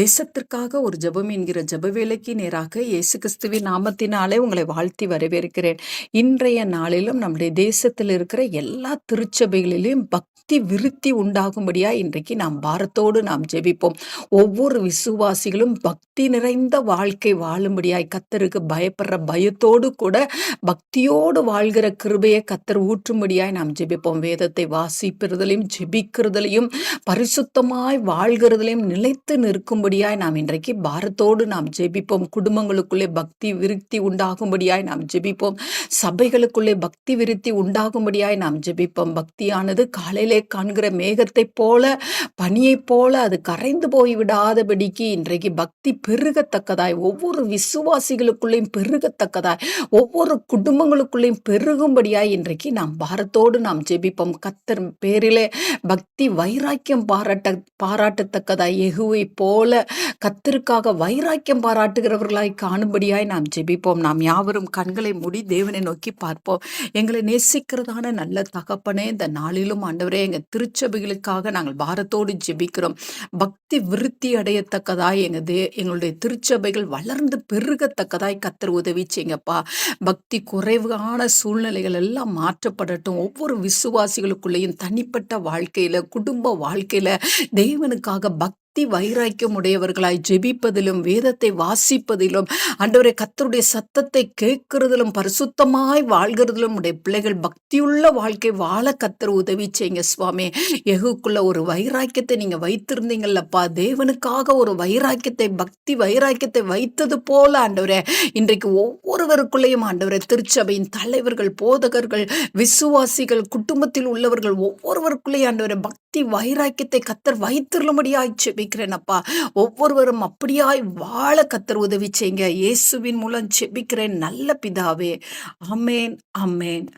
தேசத்திற்காக ஒரு ஜெபம் என்கிற ஜெப வேலைக்கு நேராக இயேசு கிறிஸ்துவின் நாமத்தினாலே உங்களை வாழ்த்தி வரவேற்கிறேன். இன்றைய நாளிலும் நம்முடைய தேசத்தில் இருக்கிற எல்லா திருச்சபைகளிலும் பக்தி விருத்தி உண்டாகும்படியா இன்றைக்கு நாம் பாரத்தோடு நாம் ஜெபிப்போம். ஒவ்வொரு விசுவாசிகளும் பக்தி நிறைந்த வாழ்க்கை வாழும்படியாய் கத்தருக்கு பயப்படுற பயத்தோடு கூட பக்தியோடு வாழ்கிற கிருபையை கத்தர் ஊற்றும்படியாய் நாம் ஜெபிப்போம். வேதத்தை வாசிப்பதிலையும் ஜெபிக்கிறதுலையும் பரிசுத்தமாய் வாழ்கிறதுலையும் நிலைத்து நிற்கும் உண்டாகும்படியாய் நாம் இன்றைக்கு பாரத்தோடு நாம் ஜெபிப்போம். குடும்பங்களுக்குள்ளே பக்தி விருத்தி உண்டாகும்படியாய் நாம் ஜெபிப்போம். சபைகளுக்குள்ளே பக்தி விருத்தி உண்டாகும்படியாய் நாம் ஜெபிப்போம். பக்தியானது காலையிலே காண்கிற மேகத்தைப் போல பனியைப் போல அது கரைந்து போய் விடாதபடிக்கு இன்றைக்கு பக்தி பெருகத்தக்கதாய் ஒவ்வொரு விசுவாசிகளுக்குள்ளேயும் பெருகத்தக்கதாய் ஒவ்வொரு குடும்பங்களுக்குள்ளேயும் பெருகும்படியாய் இன்றைக்கு நாம் பாரத்தோடு நாம் ஜெபிப்போம். கத்தர் பேரிலே பக்தி வைராக்கியம் பாராட்ட பாராட்டத்தக்கதாய். எகுவை போல கத்திற்காக வைராக்கியம் பாராட்டுகிறவர்களாய் காணும்படியாய் நாம் ஜெபிப்போம். நாம் யாவரும் கண்களை மூடி தேவனை நோக்கி பார்ப்போம். எங்களை நேசிக்கிறதான நல்ல தகப்பனே இந்த நாளிலும் ஆண்டவரே எங்கள் திருச்சபைகளுக்காக நாங்கள் பாரத்தோடு ஜெபிக்கிறோம். பக்தி விருத்தி அடையத்தக்கதாய் எங்கள் தே எங்களுடைய திருச்சபைகள் வளர்ந்து பெருகத்தக்கதாய் கத்தர் உதவி செய்யுங்கப்பா. பக்தி குறைவான சூழ்நிலைகள் எல்லாம் மாற்றப்படட்டும். ஒவ்வொரு விசுவாசிகளுக்குள்ளேயும் தனிப்பட்ட வாழ்க்கையில குடும்ப வாழ்க்கையில தேவனுக்காக பக்தி பக்தி வைராக்கியம் உடையவர்களாய் ஜெபிப்பதிலும் வேதத்தை வாசிப்பதிலும் அன்றவரை கத்தருடைய சத்தத்தை கேட்கிறதிலும் பரிசுத்தமாய் வாழ்கிறதிலும் உடைய பிள்ளைகள் பக்தியுள்ள வாழ்க்கை வாழ கத்தர் உதவி செய்யுங்க சுவாமி. எகுக்குள்ள ஒரு வைராக்கியத்தை நீங்க வைத்திருந்தீங்கல்லப்பா தேவனுக்காக ஒரு வைராக்கியத்தை பக்தி வைராக்கியத்தை வைத்தது போல ஆண்டவரே இன்றைக்கு ஒவ்வொருவருக்குள்ளேயும் ஆண்டவரை திருச்சபையின் தலைவர்கள் போதகர்கள் விசுவாசிகள் குடும்பத்தில் உள்ளவர்கள் ஒவ்வொருவருக்குள்ளேயும் ஆண்டவரை பக்தி வைராக்கியத்தை கத்தர் வைத்திருளும்படியாய் செபி அப்பா ஒவ்வொருவரும் அப்படியாய் வாழ கத்தர் உதவி செய்யுங்க. இயேசுவின் மூலம் செபிக்கிறேன் நல்ல பிதாவே. அமேன் அமேன்